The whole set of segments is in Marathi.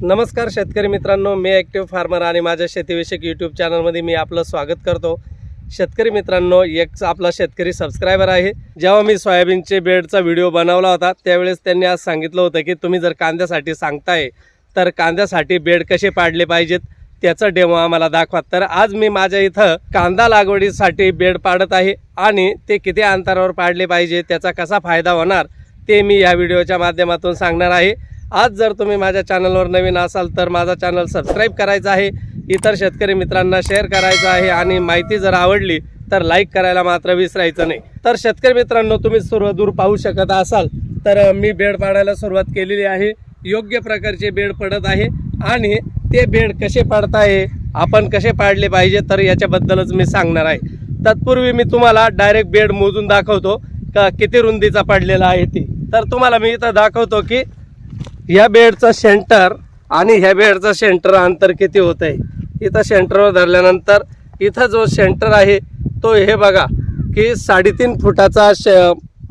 नमस्कार शेतकरी मित्रांनो मी ॲक्टिव्ह फार्मर आणि माझ्या शेतीविषयक यूट्यूब चॅनलमध्ये मी आपलं स्वागत करतो. शेतकरी मित्रांनो एक आपला शेतकरी सबस्क्रायबर आहे. जेव्हा मी सोयाबीनचे बेडचा व्हिडिओ बनवला होता त्यावेळेस त्यांनी आज सांगितलं होतं की तुम्ही जर कांद्यासाठी सांगताय तर कांद्यासाठी बेड कसे पाडले पाहिजेत त्याचं डेमो आम्हाला दाखवा. तर आज मी माझ्या इथं कांदा लागवडीसाठी बेड पाडत आहे आणि ते किती अंतरावर पाडले पाहिजे त्याचा कसा फायदा होणार ते मी या व्हिडिओच्या माध्यमातून सांगणार आहे. आज जर तुम्ही माझ्या चॅनलवर नवीन असाल तर माझा चॅनल सबस्क्राईब करायचा आहे. इतर शेतकरी मित्रांना शेअर करायचं आहे आणि माहिती जर आवडली तर लाईक करायला मात्र विसरायचं नाही. तर शेतकरी मित्रांनो तुम्ही सर्व दूर पाहू शकत असाल तर मी बेड पाडायला सुरुवात केलेली आहे. योग्य प्रकारचे बेड पडत आहे आणि ते बेड कसे पाडताय आपण कसे पाडले पाहिजे तर याच्याबद्दलच मी सांगणार आहे. तत्पूर्वी मी तुम्हाला डायरेक्ट बेड मोजून दाखवतो का किती रुंदीचा पडलेला आहे ती. तर तुम्हाला मी इथं दाखवतो की ह्या बेडचं सेंटर आणि ह्या बेडचं सेंटर अंतर किती होत आहे इथं सेंटरवर धरल्यानंतर इथं जो सेंटर आहे तो हे बघा की साडेतीन फुटाचा श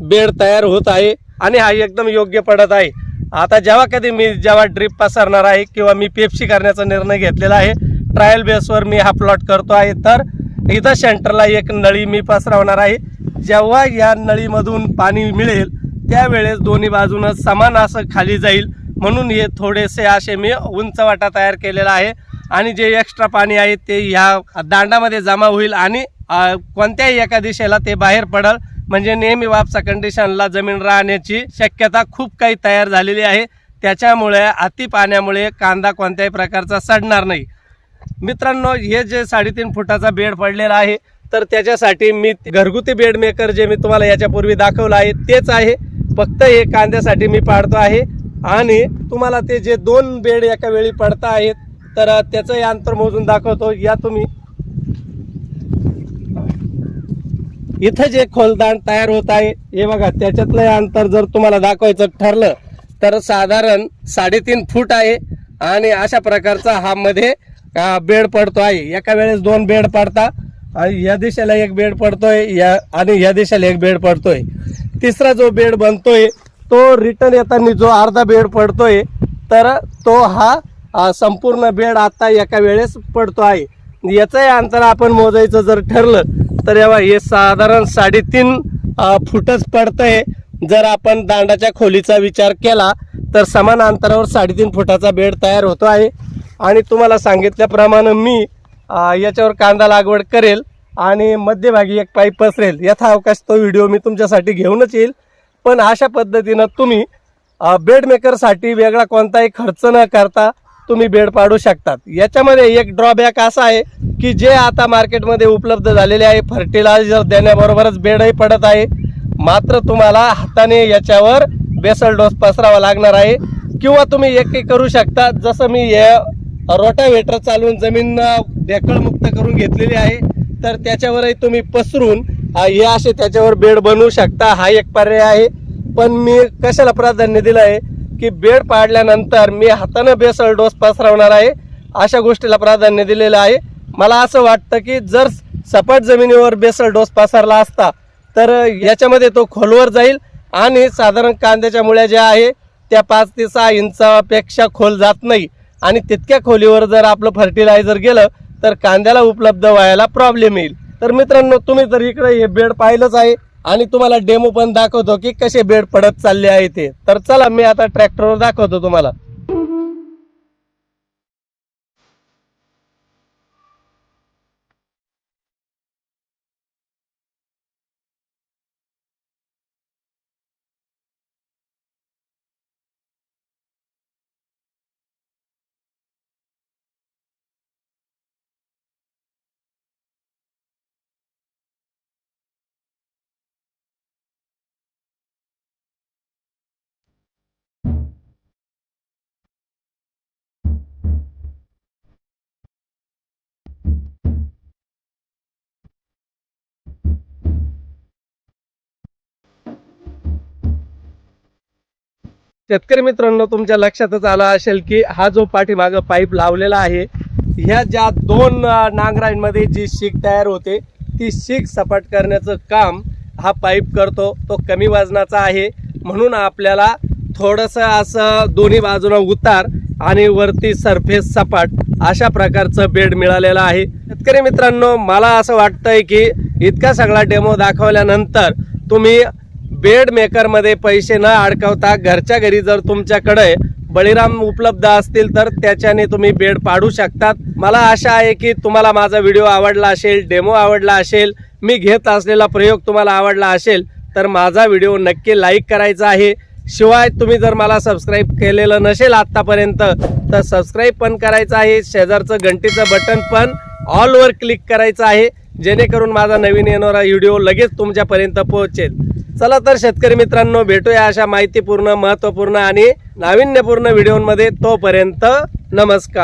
बेड तयार होत आहे आणि हा एकदम योग्य पडत आहे. आता जेव्हा कधी मी जेव्हा ड्रीप पसरणार आहे किंवा मी पेप्सी करण्याचा निर्णय घेतलेला आहे ट्रायल बेसवर मी हा प्लॉट करतो आहे. तर इथं सेंटरला एक नळी मी पसरवणार आहे. जेव्हा या नळीमधून पाणी मिळेल त्यावेळेस दोन्ही बाजूनं समान असं खाली जाईल. म्हणून हे थोडेसे असे मी उंच वाटा तयार केलेला आहे. आणि जे एक्स्ट्रा पाणी आहे ते ह्या दांडामध्ये जमा होईल आणि कोणत्याही एका दिशेला ते बाहेर पडल. म्हणजे नेहमी वापसा कंडिशनला जमीन राहण्याची शक्यता खूप काही तयार झालेली आहे. त्याच्यामुळे अति पाण्यामुळे कांदा कोणत्याही प्रकारचा सडणार नाही. मित्रांनो हे जे साडेतीन फुटाचा बेड पडलेला आहे तर त्याच्यासाठी मी घरगुती बेड मेकर जे मी तुम्हाला याच्यापूर्वी दाखवलं आहे तेच आहे. फक्त हे कांद्यासाठी मी पाडतो आहे. आणि तुम्हाला ते जे दोन बेड एका वेळी पडता आहेत तर त्याचंही अंतर मोजून दाखवतो. या तुम्ही. इथं जे खोलदान तयार होत आहे हे बघा त्याच्यातलं अंतर जर तुम्हाला दाखवायचं ठरलं तर साधारण साडेतीन फूट आहे आणि अशा प्रकारचा हा मध्ये बेड पडतो आहे एका वेळेस दोन बेड पडता आणि या दिशेला एक बेड पडतोय या आणि या दिशेला एक बेड पडतोय. तिसरा जो बेड बनतोय तो रिटर्न येताना जो अर्धा बेड पडतोय तर तो हा संपूर्ण बेड आता एका वेळेस पडतो आहे. याचंही अंतर आपण मोजायचं जर ठरलं तर यावा हे साधारण साडेतीन फुटच पडतंय. जर आपण दांडाच्या खोलीचा विचार केला तर समान अंतरावर साडेतीन फुटाचा बेड तयार होतो आहे. आणि तुम्हाला सांगितल्याप्रमाणे मी याच्यावर कांदा लागवड करेल आणि मध्यभागी एक पाईप पसरेल. यथा अवकाश तो व्हिडिओ मी तुमच्यासाठी घेऊनच येईल. पण अशा पद्धतीनं तुम्ही बेडमेकरसाठी बेड मेकरसाठी वेगळा कोणताही खर्च न करता तुम्ही बेड पाडू शकतात. याच्यामध्ये एक ड्रॉबॅक असा आहे की जे आता मार्केटमध्ये उपलब्ध झालेले आहे फर्टिलायझर देण्याबरोबरच बेडही पडत आहे. मात्र तुम्हाला हाताने याच्यावर बेसल डोस पसरावा लागणार आहे. किंवा तुम्ही एकही करू शकता जसं मी हे रोटावेटर चालवून जमीन ढेकळमुक्त करून घेतलेली आहे तर त्याच्यावरही तुम्ही पसरून हे असे त्याच्यावर बेड बनवू शकता. हा एक पर्याय आहे. पण मी कशाला प्राधान्य दिलं आहे की बेड पाडल्यानंतर मी हातानं बेसल डोस पसरवणार आहे अशा गोष्टीला प्राधान्य दिलेलं आहे. मला असं वाटतं की जर सपाट जमिनीवर बेसल डोस पसरला असता तर याच्यामध्ये तो खोलवर जाईल आणि साधारण कांद्याच्या मुळ्या ज्या आहे त्या पाच ते सहा इंचापेक्षा खोल जात नाही. आणि तितक्या खोलीवर जर आपलं फर्टिलायझर गेलं तर कांद्याला उपलब्ध व्हायला प्रॉब्लेम येईल. तर मित्रांनो तुम्ही तर इकडे हे बेड पाहिलंच आहे आणि तुम्हाला डेमो पण दाखवतो की कसे बेड पडत चालले आहे ते. तर चला मी आता ट्रॅक्टरवर दाखवतो तुम्हाला. शेतकरी मित्रांनो तुमच्या लक्षातच आलं असेल की हा जो पाठीमागं पाईप लावलेला आहे ह्या ज्या दोन नांगरांमध्ये जी शीक तयार होते ती शीक सपाट करण्याचं काम हा पाईप करतो. तो कमी वजनाचा आहे. म्हणून आपल्याला थोडंसं असं दोन्ही बाजूला उतार आणि वरती सरफेस सपाट अशा प्रकारचं बेड मिळालेलं आहे. शेतकरी मित्रांनो मला असं वाटतंय की इतका सगळा डेमो दाखवल्यानंतर तुम्ही बेड मेकरमध्ये पैसे न अडकवता घरच्या घरी जर तुमच्याकडे बळीराम उपलब्ध असतील तर त्याच्याने तुम्ही बेड पाडू शकतात. मला आशा आहे की तुम्हाला माझा व्हिडिओ आवडला असेल डेमो आवडला असेल मी घेत असलेला प्रयोग तुम्हाला आवडला असेल तर माझा व्हिडिओ नक्की लाईक करायचा आहे. शिवाय तुम्ही जर मला सबस्क्राईब केलेलं नसेल आत्तापर्यंत तर सबस्क्राईब पण करायचं आहे. शेजारचं घंटीचं बटन पण ऑलवर क्लिक करायचं आहे. जेणेकरून माझा नवीन येणारा व्हिडिओ लगेच तुमच्यापर्यंत पोहोचेल. चला तर शेतकरी मित्रांनो भेटूया अशा माहितीपूर्ण महत्त्वपूर्ण आणि नाविन्यपूर्ण व्हिडिओमध्ये तोपर्यंत नमस्कार.